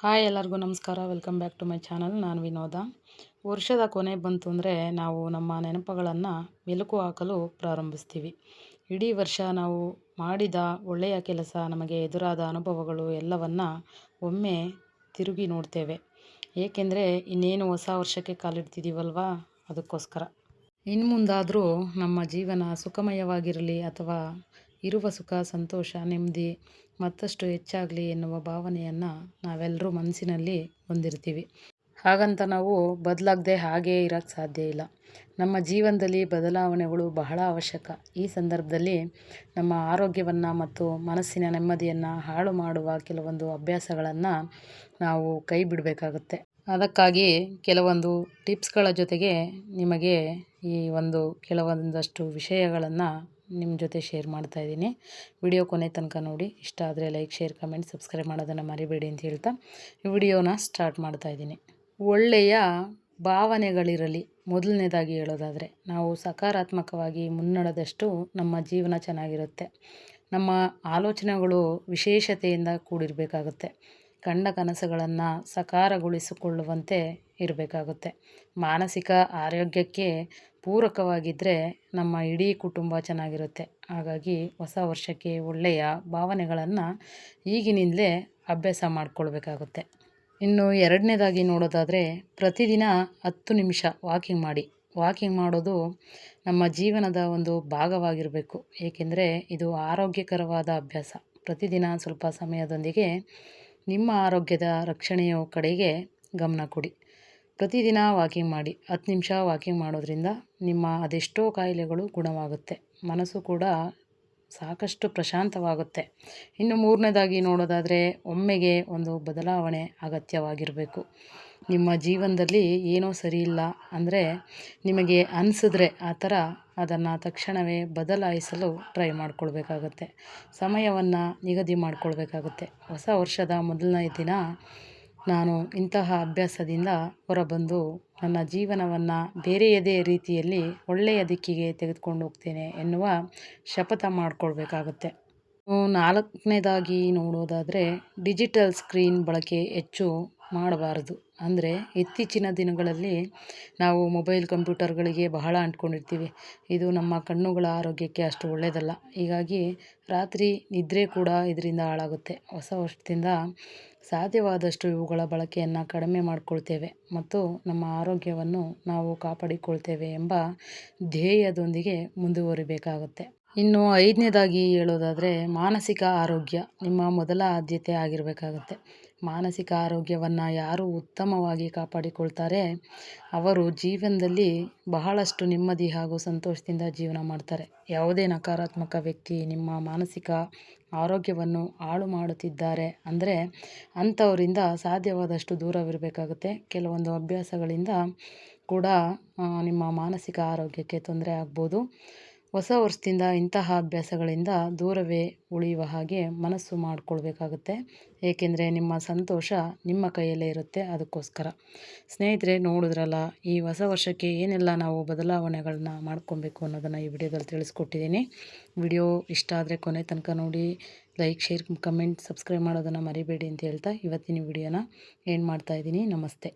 Hi ಎಲ್ಲರಿಗೂ ನಮಸ್ಕಾರ. Welcome back to my channel ನಾನು ವಿನೋದ. ವರ್ಷದ ಕೊನೆ ಬಂತು ಅಂದರೆ ನಾವು ನಮ್ಮ ನೆನಪುಗಳನ್ನು ಮೆಲುಕು ಹಾಕಲು ಪ್ರಾರಂಭಿಸ್ತೀವಿ. ಇಡೀ ವರ್ಷ ನಾವು ಮಾಡಿದ ಒಳ್ಳೆಯ ಕೆಲಸ, ನಮಗೆ ಎದುರಾದ ಅನುಭವಗಳು ಎಲ್ಲವನ್ನು ಒಮ್ಮೆ ತಿರುಗಿ ನೋಡ್ತೇವೆ. ಏಕೆಂದರೆ ಇನ್ನೇನು ಹೊಸ ವರ್ಷಕ್ಕೆ ಕಾಲಿಡ್ತಿದ್ದೀವಲ್ವಾ ಅದಕ್ಕೋಸ್ಕರ. ಇನ್ನು ಮುಂದಾದರೂ ನಮ್ಮ ಜೀವನ ಸುಖಮಯವಾಗಿರಲಿ ಅಥವಾ ಇರುವ ಸುಖ, ಸಂತೋಷ, ನೆಮ್ಮದಿ ಮತ್ತಷ್ಟು ಹೆಚ್ಚಾಗಲಿ ಎನ್ನುವ ಭಾವನೆಯನ್ನು ನಾವೆಲ್ಲರೂ ಮನಸ್ಸಿನಲ್ಲಿ ಹೊಂದಿರ್ತೀವಿ. ಹಾಗಂತ ನಾವು ಬದಲಾಗದೆ ಹಾಗೇ ಇರೋಕ್ಕೆ ಸಾಧ್ಯ ಇಲ್ಲ. ನಮ್ಮ ಜೀವನದಲ್ಲಿ ಬದಲಾವಣೆಗಳು ಬಹಳ ಅವಶ್ಯಕ. ಈ ಸಂದರ್ಭದಲ್ಲಿ ನಮ್ಮ ಆರೋಗ್ಯವನ್ನು ಮತ್ತು ಮನಸ್ಸಿನ ನೆಮ್ಮದಿಯನ್ನು ಹಾಳು ಮಾಡುವ ಕೆಲವೊಂದು ಅಭ್ಯಾಸಗಳನ್ನು ನಾವು ಕೈ ಬಿಡಬೇಕಾಗುತ್ತೆ. ಅದಕ್ಕಾಗಿ ಕೆಲವೊಂದು ಟಿಪ್ಸ್ಗಳ ಜೊತೆಗೆ ನಿಮಗೆ ಈ ಒಂದು ಕೆಲವೊಂದಷ್ಟು ವಿಷಯಗಳನ್ನು ನಿಮ್ಮ ಜೊತೆ ಶೇರ್ ಮಾಡ್ತಾ ಇದ್ದೀನಿ. ವಿಡಿಯೋ ಕೊನೆ ತನಕ ನೋಡಿ. ಇಷ್ಟ ಆದರೆ ಲೈಕ್ ಶೇರ್ ಕಮೆಂಟ್ ಸಬ್ಸ್ಕ್ರೈಬ್ ಮಾಡೋದನ್ನು ಮರಿಬೇಡಿ ಅಂತ ಹೇಳ್ತಾ ವಿಡಿಯೋನ ಸ್ಟಾರ್ಟ್ ಮಾಡ್ತಾ ಇದ್ದೀನಿ. ಒಳ್ಳೆಯ ಭಾವನೆಗಳಿರಲಿ. ಮೊದಲನೇದಾಗಿ ಹೇಳೋದಾದರೆ, ನಾವು ಸಕಾರಾತ್ಮಕವಾಗಿ ಮುನ್ನಡೆದಷ್ಟು ನಮ್ಮ ಜೀವನ ಚೆನ್ನಾಗಿರುತ್ತೆ. ನಮ್ಮ ಆಲೋಚನೆಗಳು ವಿಶೇಷತೆಯಿಂದ ಕೂಡಿರಬೇಕಾಗುತ್ತೆ. ಕಂಡ ಕನಸುಗಳನ್ನು ಸಕಾರಗೊಳಿಸಿಕೊಳ್ಳುವಂತೆ ಇರಬೇಕಾಗುತ್ತೆ. ಮಾನಸಿಕ ಆರೋಗ್ಯಕ್ಕೆ ಪೂರಕವಾಗಿದ್ದರೆ ನಮ್ಮ ಇಡೀ ಕುಟುಂಬ ಚೆನ್ನಾಗಿರುತ್ತೆ. ಹಾಗಾಗಿ ಹೊಸ ವರ್ಷಕ್ಕೆ ಒಳ್ಳೆಯ ಭಾವನೆಗಳನ್ನು ಈಗಿನಿಂದಲೇ ಅಭ್ಯಾಸ ಮಾಡಿಕೊಳ್ಬೇಕಾಗುತ್ತೆ. ಇನ್ನು ಎರಡನೇದಾಗಿ ನೋಡೋದಾದರೆ ಪ್ರತಿದಿನ ಹತ್ತು ನಿಮಿಷ ವಾಕಿಂಗ್ ಮಾಡಿ. ವಾಕಿಂಗ್ ಮಾಡೋದು ನಮ್ಮ ಜೀವನದ ಒಂದು ಭಾಗವಾಗಿರಬೇಕು. ಏಕೆಂದರೆ ಇದು ಆರೋಗ್ಯಕರವಾದ ಅಭ್ಯಾಸ. ಪ್ರತಿದಿನ ಸ್ವಲ್ಪ ಸಮಯದೊಂದಿಗೆ ನಿಮ್ಮ ಆರೋಗ್ಯದ ರಕ್ಷಣೆಯ ಕಡೆಗೆ ಗಮನ ಕೊಡಿ. ಪ್ರತಿದಿನ ವಾಕಿಂಗ್ ಮಾಡಿ, ಹತ್ತು ನಿಮಿಷ ವಾಕಿಂಗ್ ಮಾಡೋದ್ರಿಂದ ನಿಮ್ಮ ಅದೆಷ್ಟೋ ಕಾಯಿಲೆಗಳು ಗುಣವಾಗುತ್ತೆ. ಮನಸ್ಸು ಕೂಡ ಸಾಕಷ್ಟು ಪ್ರಶಾಂತವಾಗುತ್ತೆ. ಇನ್ನು ಮೂರನೇದಾಗಿ ನೋಡೋದಾದರೆ ಒಮ್ಮೆಗೆ ಒಂದು ಬದಲಾವಣೆ ಅಗತ್ಯವಾಗಿರಬೇಕು. ನಿಮ್ಮ ಜೀವನದಲ್ಲಿ ಏನೋ ಸರಿಯಿಲ್ಲ ಅಂದರೆ ನಿಮಗೆ ಅನಿಸಿದ್ರೆ ಆ ಥರ ಅದನ್ನು ತಕ್ಷಣವೇ ಬದಲಾಯಿಸಲು ಟ್ರೈ ಮಾಡ್ಕೊಳ್ಬೇಕಾಗುತ್ತೆ. ಸಮಯವನ್ನು ನಿಗದಿ ಮಾಡಿಕೊಳ್ಬೇಕಾಗುತ್ತೆ. ಹೊಸ ವರ್ಷದ ಮೊದಲನೇ ದಿನ ನಾನು ಇಂತಹ ಅಭ್ಯಾಸದಿಂದ ಹೊರಬಂದು ನನ್ನ ಜೀವನವನ್ನು ಬೇರೆಯದೇ ರೀತಿಯಲ್ಲಿ ಒಳ್ಳೆಯ ದಿಕ್ಕಿಗೆ ತೆಗೆದುಕೊಂಡು ಹೋಗ್ತೇನೆ ಎನ್ನುವ ಶಪಥ ಮಾಡಿಕೊಳ್ಬೇಕಾಗುತ್ತೆ. ನಾಲ್ಕನೇದಾಗಿ ನೋಡೋದಾದರೆ, ಡಿಜಿಟಲ್ ಸ್ಕ್ರೀನ್ ಬಳಕೆ ಹೆಚ್ಚು ಮಾಡಬಾರದು. ಅಂದರೆ ಇತ್ತೀಚಿನ ದಿನಗಳಲ್ಲಿ ನಾವು ಮೊಬೈಲ್ ಕಂಪ್ಯೂಟರ್ಗಳಿಗೆ ಬಹಳ ಅಂಟ್ಕೊಂಡಿರ್ತೀವಿ. ಇದು ನಮ್ಮ ಕಣ್ಣುಗಳ ಆರೋಗ್ಯಕ್ಕೆ ಅಷ್ಟು ಒಳ್ಳೆಯದಲ್ಲ ಹೀಗಾಗಿ ರಾತ್ರಿ ನಿದ್ರೆ ಕೂಡ ಇದರಿಂದ ಹಾಳಾಗುತ್ತೆ. ಹೊಸ ವರ್ಷದಿಂದ ಸಾಧ್ಯವಾದಷ್ಟು ಇವುಗಳ ಬಳಕೆಯನ್ನು ಕಡಿಮೆ ಮಾಡಿಕೊಳ್ತೇವೆ ಮತ್ತು ನಮ್ಮ ಆರೋಗ್ಯವನ್ನು ನಾವು ಕಾಪಾಡಿಕೊಳ್ತೇವೆ ಎಂಬ ಧ್ಯೇಯದೊಂದಿಗೆ ಮುಂದುವರಿಬೇಕಾಗುತ್ತೆ. ಇನ್ನು ಐದನೇದಾಗಿ ಹೇಳೋದಾದರೆ ಮಾನಸಿಕ ಆರೋಗ್ಯ ನಿಮ್ಮ ಮೊದಲ ಆದ್ಯತೆ ಆಗಿರಬೇಕಾಗತ್ತೆ. ಮಾನಸಿಕ ಆರೋಗ್ಯವನ್ನು ಯಾರು ಉತ್ತಮವಾಗಿ ಕಾಪಾಡಿಕೊಳ್ತಾರೆ ಅವರು ಜೀವನದಲ್ಲಿ ಬಹಳಷ್ಟು ನೆಮ್ಮದಿ ಹಾಗೂ ಸಂತೋಷದಿಂದ ಜೀವನ ಮಾಡ್ತಾರೆ. ಯಾವುದೇ ನಕಾರಾತ್ಮಕ ವ್ಯಕ್ತಿ ನಿಮ್ಮ ಮಾನಸಿಕ ಆರೋಗ್ಯವನ್ನು ಹಾಳು ಮಾಡುತ್ತಿದ್ದಾರೆ ಅಂದರೆ ಅಂಥವರಿಂದ ಸಾಧ್ಯವಾದಷ್ಟು ದೂರವಿರಬೇಕಾಗುತ್ತೆ. ಕೆಲವೊಂದು ಅಭ್ಯಾಸಗಳಿಂದ ಕೂಡ ನಿಮ್ಮ ಮಾನಸಿಕ ಆರೋಗ್ಯಕ್ಕೆ ತೊಂದರೆ ಆಗ್ಬೋದು. ಹೊಸ ವರ್ಷದಿಂದ ಇಂತಹ ಅಭ್ಯಾಸಗಳಿಂದ ದೂರವೇ ಉಳಿಯುವ ಹಾಗೆ ಮನಸ್ಸು ಮಾಡಿಕೊಳ್ಬೇಕಾಗುತ್ತೆ. ಏಕೆಂದರೆ ನಿಮ್ಮ ಸಂತೋಷ ನಿಮ್ಮ ಕೈಯಲ್ಲೇ ಇರುತ್ತೆ ಅದಕ್ಕೋಸ್ಕರ. ಸ್ನೇಹಿತರೆ, ನೋಡಿದ್ರಲ್ಲ, ಈ ಹೊಸ ವರ್ಷಕ್ಕೆ ಏನೆಲ್ಲ ನಾವು ಬದಲಾವಣೆಗಳನ್ನ ಮಾಡ್ಕೊಬೇಕು ಅನ್ನೋದನ್ನು ಈ ವಿಡಿಯೋದಲ್ಲಿ ತಿಳಿಸ್ಕೊಟ್ಟಿದ್ದೀನಿ. ವಿಡಿಯೋ ಇಷ್ಟ ಆದರೆ ಕೊನೆ ತನಕ ನೋಡಿ, ಲೈಕ್, ಶೇರ್, ಕಮೆಂಟ್, ಸಬ್ಸ್ಕ್ರೈಬ್ ಮಾಡೋದನ್ನು ಮರಿಬೇಡಿ ಅಂತ ಹೇಳ್ತಾ ಇವತ್ತಿನ ವಿಡಿಯೋನ ಏನು ಮಾಡ್ತಾಯಿದ್ದೀನಿ ನಮಸ್ತೆ.